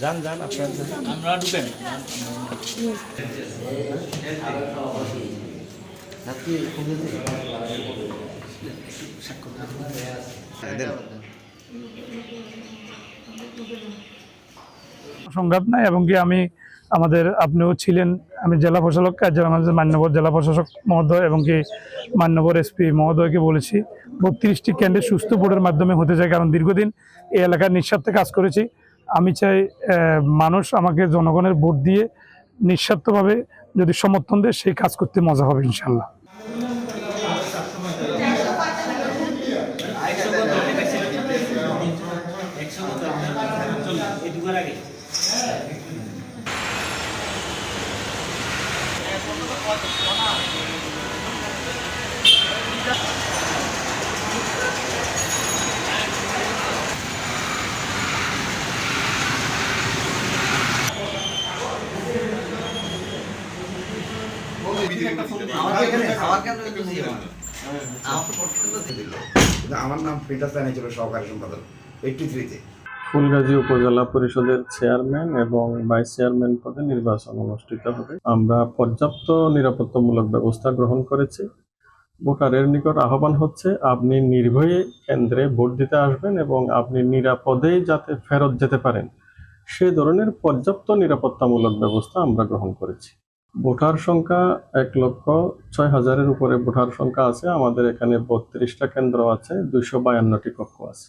যান যান আপনার আমরা ঢুকেন। সংঘাত নাই এবং কি আমি আমাদের আপনিও ছিলেন, আমি জেলা প্রশাসক, কার্যালয় আমাদের মান্যবর জেলা প্রশাসক মহোদয় এবং কি মান্যবর এসপি মহোদয়কে বলেছি। বত্রিশটি কেন্দ্রে সুস্থ ভোটের মাধ্যমে হতে চাই কারণ দীর্ঘদিন এই এলাকার নিঃস্বার্থে কাজ করেছি। আমি চাই মানুষ আমাকে জনগণের ভোট দিয়ে নিঃস্বার্থভাবে যদি সমর্থন দেয়, সেই কাজ করতে মজা হবে ইনশাল্লাহ কিন্তু আমার নাম পিটার সানি ছিল সহকারী সম্পাদক। এইটটি থ্রিতে ফুলগাজী উপজেলা পরিষদের চেয়ারম্যান এবং ভাইস চেয়ারম্যান পদে নির্বাচন অনুষ্ঠিত হবে। আমরা পর্যাপ্ত নিরাপত্তামূলক ব্যবস্থা গ্রহণ করেছি। ভোটারের নিকট আহ্বান হচ্ছে, আপনি নির্ভয়ে কেন্দ্রে ভোট দিতে আসবেন এবং আপনি নিরাপদেই যাতে ফেরত যেতে পারেন। সে ধরনের পর্যাপ্ত নিরাপত্তামূলক ব্যবস্থা আমরা গ্রহণ করেছি। ভোটার সংখ্যা এক লক্ষ ছয় হাজারের উপরে ভোটার সংখ্যা আছে। আমাদের এখানে বত্রিশটা কেন্দ্র আছে, দুইশো বায়ান্নটি কক্ষ আছে।